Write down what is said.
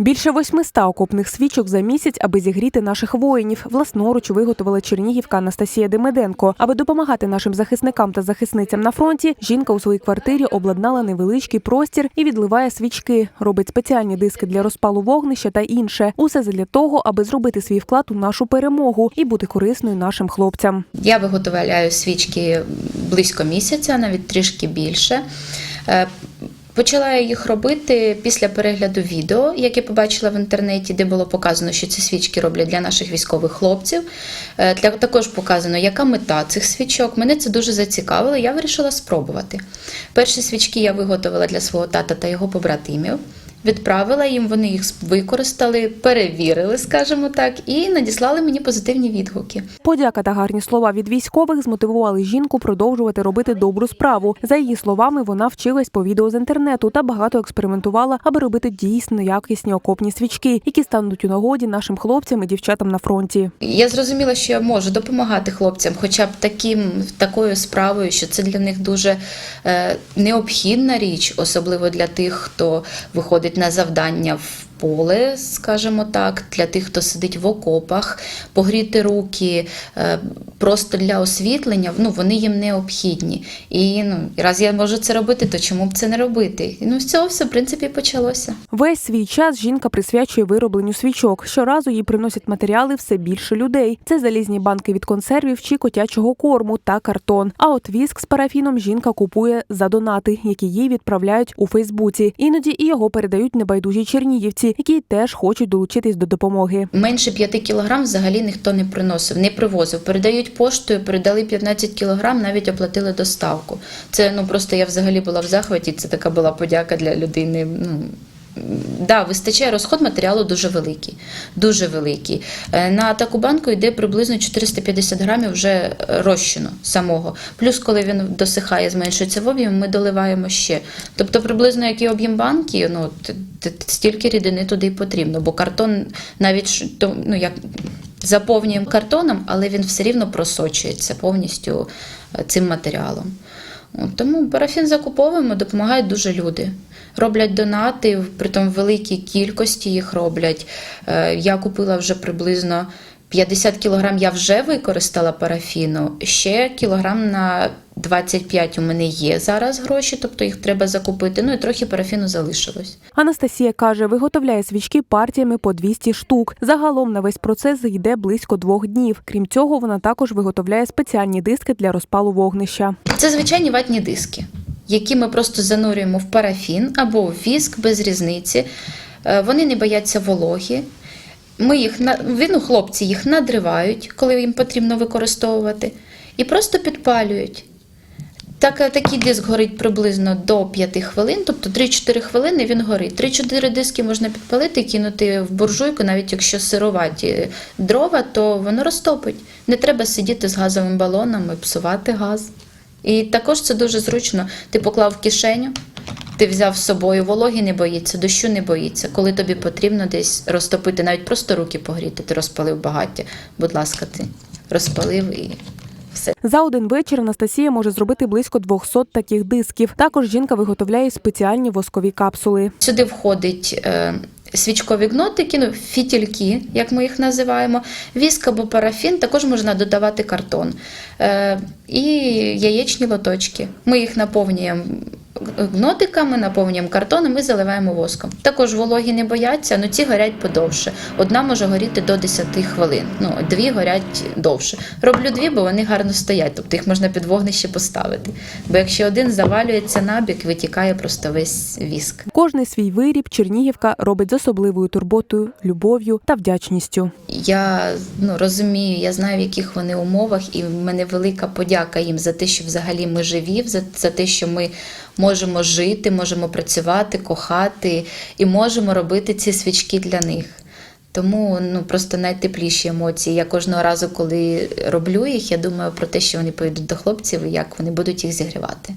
Більше 800 окопних свічок за місяць, аби зігріти наших воїнів. Власноруч виготовила чернігівка Анастасія Демиденко. Аби допомагати нашим захисникам та захисницям на фронті, жінка у своїй квартирі обладнала невеличкий простір і відливає свічки. Робить спеціальні диски для розпалу вогнища та інше. Усе задля того, аби зробити свій вклад у нашу перемогу і бути корисною нашим хлопцям. Я виготовляю свічки близько місяця, навіть трішки більше. Почала я їх робити після перегляду відео, яке побачила в інтернеті, де було показано, що ці свічки роблять для наших військових хлопців. Е, також показано, яка мета цих свічок. Мене це дуже зацікавило. Я вирішила спробувати. Перші свічки я виготовила для свого тата та його побратимів. Відправила їм, вони їх використали, перевірили, скажімо так, і надіслали мені позитивні відгуки. Подяка та гарні слова від військових змотивували жінку продовжувати робити добру справу. За її словами, вона вчилась по відео з інтернету та багато експериментувала, аби робити дійсно якісні окопні свічки, які стануть у нагоді нашим хлопцям і дівчатам на фронті. Я зрозуміла, що я можу допомагати хлопцям, хоча б таким такою справою, що це для них дуже е, необхідна річ, особливо для тих, хто виходить на завдання в поле, скажімо так, для тих, хто сидить в окопах, погріти руки, е, просто для освітлення. Ну вони їм необхідні. І ну раз я можу це робити, то чому б це не робити? І, ну з цього все в принципі почалося. Весь свій час жінка присвячує виробленню свічок. Щоразу їй приносять матеріали все більше людей. Це залізні банки від консервів чи котячого корму та картон. А от віск з парафіном жінка купує за донати, які їй відправляють у Фейсбуці. Іноді і його передають небайдужі чернігівці, які теж хочуть долучитись до допомоги. Менше 5 кілограм взагалі ніхто не приносив, не привозив. Передають поштою, передали 15 кілограм, навіть оплатили доставку. Це ну просто я взагалі була в захваті. Це така була подяка для людини. Ну Да, вистачає розход матеріалу дуже великий. Дуже великий. Е, На таку банку йде приблизно 450 грамів вже розчину самого. Плюс, коли він досихає, зменшується в об'ємі, ми доливаємо ще. Тобто, приблизно який об'єм банки, ну стільки рідини туди й потрібно, бо картон навіть ну, як заповнюємо картоном, але він все рівно просочується повністю е, цим матеріалом. Тому парафін закуповуємо, допомагають дуже люди. Роблять донати, притом великій кількості їх роблять. Е, Я купила вже приблизно 50 кілограм, я вже використала парафіну. Ще кілограм на 25 у мене є зараз гроші, тобто їх треба закупити. Ну і трохи парафіну залишилось. Анастасія каже, виготовляє свічки партіями по 200 штук. Загалом на весь процес йде близько двох днів. Крім цього, вона також виготовляє спеціальні диски для розпалу вогнища. Це звичайні ватні диски, які ми просто занурюємо в парафін або в віск без різниці. Е, Вони не бояться вологі. Ми їх на- ну, хлопці їх надривають, коли їм потрібно використовувати, і просто підпалюють. Так, такий диск горить приблизно до 5 хвилин, тобто 3-4 хвилини він горить. 3-4 диски можна підпалити кинути в буржуйку, навіть якщо сироваті дрова, то воно розтопить. Не треба сидіти з газовим балоном і псувати газ. І також це дуже зручно. Ти поклав в кишеню, ти взяв з собою вологі не боїться, дощу не боїться. Коли тобі потрібно десь розтопити, навіть просто руки погріти, ти розпалив багаття. Будь ласка, ти розпалив і все. За один вечір Анастасія може зробити близько 200 таких дисків. Також жінка виготовляє спеціальні воскові капсули. Сюди входить е, свічкові гнотики, ну, фітільки, як ми їх називаємо, віск або парафін, також можна додавати картон е, і яєчні лоточки. Ми їх наповнюємо гнотиками, наповнюємо картоном і заливаємо воском. Також вологі не бояться, але ці горять подовше. Одна може горіти до 10 хвилин, ну, дві горять довше. Роблю дві, бо вони гарно стоять, тобто їх можна під вогнище поставити. Бо якщо один завалюється набік, витікає просто весь віск. Кожний свій виріб Чернігівка робить з особливою турботою, любов'ю та вдячністю. Я ну, розумію, я знаю, в яких вони умовах, і в мене велика подяка їм за те, що взагалі ми живі, за, за те, що ми можемо жити, можемо працювати, кохати і можемо робити ці свічки для них. Тому ну просто найтепліші емоції. Я кожного разу, коли роблю їх, я думаю про те, що вони поїдуть до хлопців і як вони будуть їх зігрівати.